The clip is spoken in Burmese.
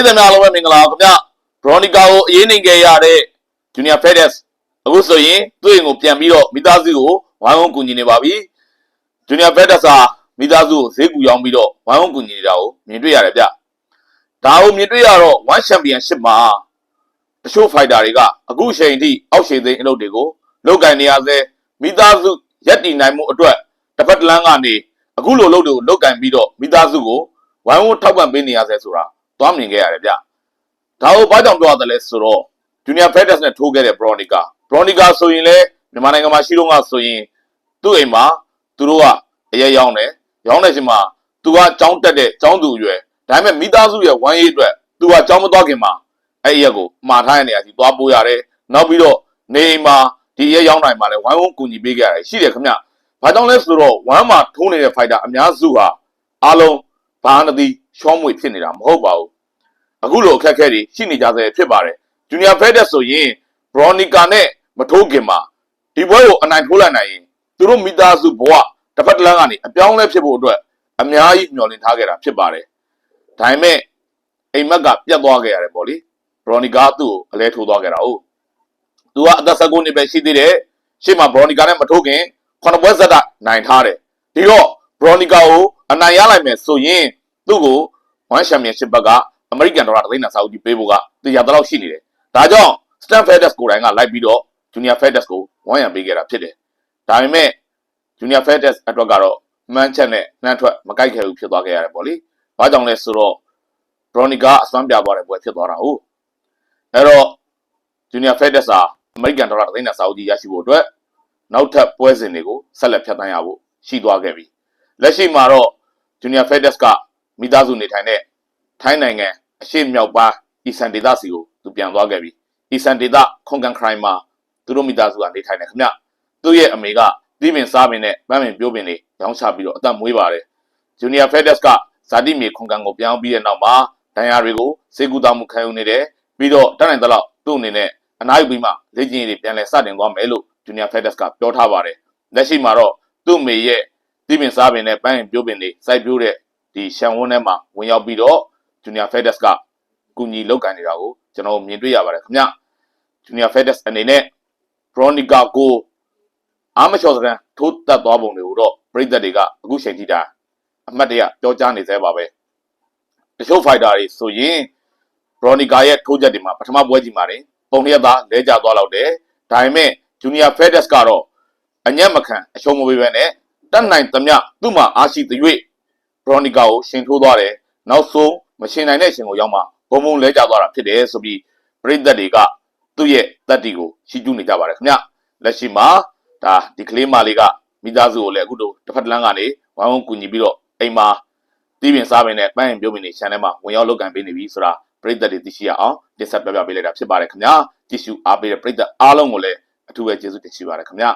ရိသတ်များအားလုံးပဲမင်္ဂလာပါခင်ဗျဘရော်နီကာကိုအရေးနိုင်ခဲ့ရတဲ့ဂျူနီယာဖက်ဒက်စ်အခုဆိုရင်သူ့အိမ်ကိုပြန်ပြီးတော့မိသားစုကိုဝိုင်းဝန်းကူညီနေပါပြီဂျူနီယာဖက်ဒက်စ်ဟာမိသားစုကိုဈေးကူရောင်းပြီးတော့ဝိုင်းဝန်းကူညီနေတာကိုမြင်တွေ့ရတယ်ဗျဒါကိုမြင်တွေ့ရတော့1 Championship မှာတချို့ဖိုက်တာတွေကအခုအချိန်ထိအောက်ခြေသိမ်းအလုပ်တွေကိုလုပ်ကင်နေရသေးမိသားစုရက်တည်နိုင်မှုအတွက်တစ်ဖက်တစ်လမ်းကနေအခုလိုလုပ်တွေကိုလုပ်ကင်ပြီးတော့မိသားစုကိုဝိုင်းဝန်းထောက်ပံ့ပေးနေရသေးဆိုတာ သွားမြင်ခဲ့ရတယ်ဗျဒါကိုဘာကြောင့်ပြောရတယ်လဲဆိုတော့ဂျူနီယာဖက်ဒက်စ်နဲ့ထိုးခဲ့တဲ့ဘရော်နီကာဘရော်နီကာဆိုရင်လည်းမြန်မာနိုင်ငံမှာရှိတော့ကဆိုရင်သူ့အိမ်မှာသူတို့ကအရဲရောင်းတယ်ရောင်းတဲ့အချိန်မှာသူကကြောင်းတက်တဲ့ကြောင်းသူအရွယ်ဒါပေမဲ့မိသားစုရဲ့ဝမ်းရေးအတွက်သူကကြောင်းမသွားခင်မှာအဲ့ဒီရက်ကိုမှားထားတဲ့နေရာကြီးသွားပို့ရတယ်နောက်ပြီးတော့နေအိမ်မှာဒီရဲရောင်းနိုင်မှာလဲဝိုင်းဝန်းကူညီပေးခဲ့ရတယ်ရှိတယ်ခင်ဗျဘာကြောင့်လဲဆိုတော့ဝမ်းမှာထိုးနေတဲ့ဖိုက်တာအများစုဟာအားလုံးဘာနသည် ရှောင်းမွေဖြစ်နေတာမဟုတ်ပါဘူးအခုလိုအခက်အခဲတွေရှိနေကြဆဲဖြစ်ပါတယ်ဂျူနီယာဖက်ဒက်ဆိုရင်ဘရော်နီကာနဲ့မထိုးခင်မှာဒီဘွဲကိုအနိုင်ထိုးလိုက်နိုင်ရင်သူတို့မိသားစုဘဝတစ်ဖက်တစ်လမ်းကနေအပြောင်းအလဲဖြစ်ဖို့အတွက်အများကြီးမျှော်လင့်ထားခဲ့တာဖြစ်ပါတယ်ဒါပေမဲ့အိမ်မက်ကပြတ်သွားခဲ့ရတယ်ပေါ့လေဘရော်နီကာသူ့ကိုအလဲထိုးသွားခဲ့တာဟုတ်သူကအသက်19နှစ်ပဲရှိသေးတယ်ရှေ့မှာဘရော်နီကာနဲ့မထိုးခင်ခုနှစ်ပွဲဇက်တာနိုင်ထားတယ်ဒီတော့ဘရော်နီကာကိုအနိုင်ရလိုက်မယ်ဆိုရင် သူ့ကို1 championship ဘက်ကအမေရိကန်ဒေါ်လာတစ်သိန်းနဲ့စာအုပ်ကြီးပေးဖို့ကတရားတော့ရှိနေတယ်ဒါကြောင့် Stan Fedes ကိုယ်တိုင်ကလိုက်ပြီးတော့ Junior Fedes ကိုဝမ်းရံပေးခဲ့တာဖြစ်တယ်ဒါပေမဲ့ Junior Fedes အတွက်ကတော့မှန်းချက်နဲ့နှမ်းထွက်မကိုက်ခဲဘူးဖြစ်သွားခဲ့ရတယ်ပေါ့လေဘာကြောင့်လဲဆိုတော့ Bronica အစွမ်းပြသွားတဲ့ပွဲဖြစ်သွားတာဟုတ်အဲ့တော့ Junior Fedes ဟာအမေရိကန်ဒေါ်လာတစ်သိန်းနဲ့စာအုပ်ကြီးရရှိဖို့အတွက်နောက်ထပ်ပွဲစဉ်တွေကိုဆက်လက်ဖြတ်သန်းရဖို့ရှိသွားခဲ့ပြီလက်ရှိမှာတော့ Junior Fedes က မိသားစုနေထိုင်တဲ့ထိုင်းနိုင်ငံအရှေ့မြောက်ပိုင်းအီဆန်ဒေသစီကိုသူပြန်သွားခဲ့ပြီအီဆန်ဒေသခွန်ကန်ခရိုင်မှာသူတို့မိသားစုကနေထိုင်နေခင်ဗျသူ့ရဲ့အမေကသီးပင်စားပင်နဲ့ပန်းပင်ပြိုးပင်တွေရောင်းချပြီးတော့အသက်မွေးပါတယ် Junior Fedes ကဇာတိမြေခွန်ကန်ကိုပြောင်းပြီးတဲ့နောက်မှာဒဏ်ရာတွေကိုစေကူတာမှုခံယူနေတယ်ပြီးတော့တတ်နိုင်သလောက်သူ့အနေနဲ့အနားယူပြီးမှလေ့ကျင့်ရေးတွေပြန်လည်စတင်သွားမယ်လို့ Junior Fedes ကပြောထားပါတယ်လက်ရှိမှာတော့သူ့အမေရဲ့သီးပင်စားပင်နဲ့ပန်းပင်ပြိုးပင်တွေစိုက်ပျိုးတဲ့ ဒီရှန်ဝန်းထဲမှာဝင်ရောက်ပြီးတော့ Junior Fedes ကကူညီလောက်ကန်နေတာကိုကျွန်တော်မြင်တွေ့ရပါတယ်ခင်ဗျ Junior Fedes အနေနဲ့ Veronica ကိုအာမချော်စကန်ထိုးတက်သွားပုံတွေကိုတော့ပြည်သက်တွေကအခုချိန်ထိတာအမှတ်တရပြောကြားနေသေးပါပဲတချို့ fighter တွေဆိုရင် Veronica ရဲ့ထိုးချက်တွေမှာပထမပွဲကြီးမှာတင်ပုံရက်သားလဲကျသွားတော့တယ်ဒါပေမဲ့ Junior Fedes ကတော့အညံ့မခံအရှုံးမပေးဘဲနဲ့တတ်နိုင်သမျှသူ့မှာအားရှိသရွေ့ Veronica ကိုရှင်ထိုးသွားတယ်နောက်ဆုံးမရှင်နိုင်တဲ့ရှင်ကိုရောက်မှဘုံဘုံလဲကျသွားတာဖြစ်တယ်ဆိုပြီးပြည်သက်တွေကသူ့ရဲ့တက်တီကိုရှိကျူးနေကြပါတယ်ခင်ဗျလက်ရှိမှာဒါဒီကလေးမလေးကမိသားစုကိုလည်းအခုတို့တစ်ဖက်တစ်လမ်းကနေဝိုင်းဝန်းကူညီပြီးတော့အိမ်မှာတီးပင်စားပင်နဲ့ပန်းရင်ပြုံးပင်တွေခြံထဲမှာဝင်ရောက်လုပ်ကံပေးနေပြီဆိုတာပြည်သက်တွေသိရှိရအောင်တင်ဆက်ပြပြပေးလိုက်တာဖြစ်ပါတယ်ခင်ဗျာကြည့်ရှုအားပေးတဲ့ပြည်သက်အားလုံးကိုလည်းအထူးပဲကျေးဇူးတင်ရှိပါတယ်ခင်ဗျာ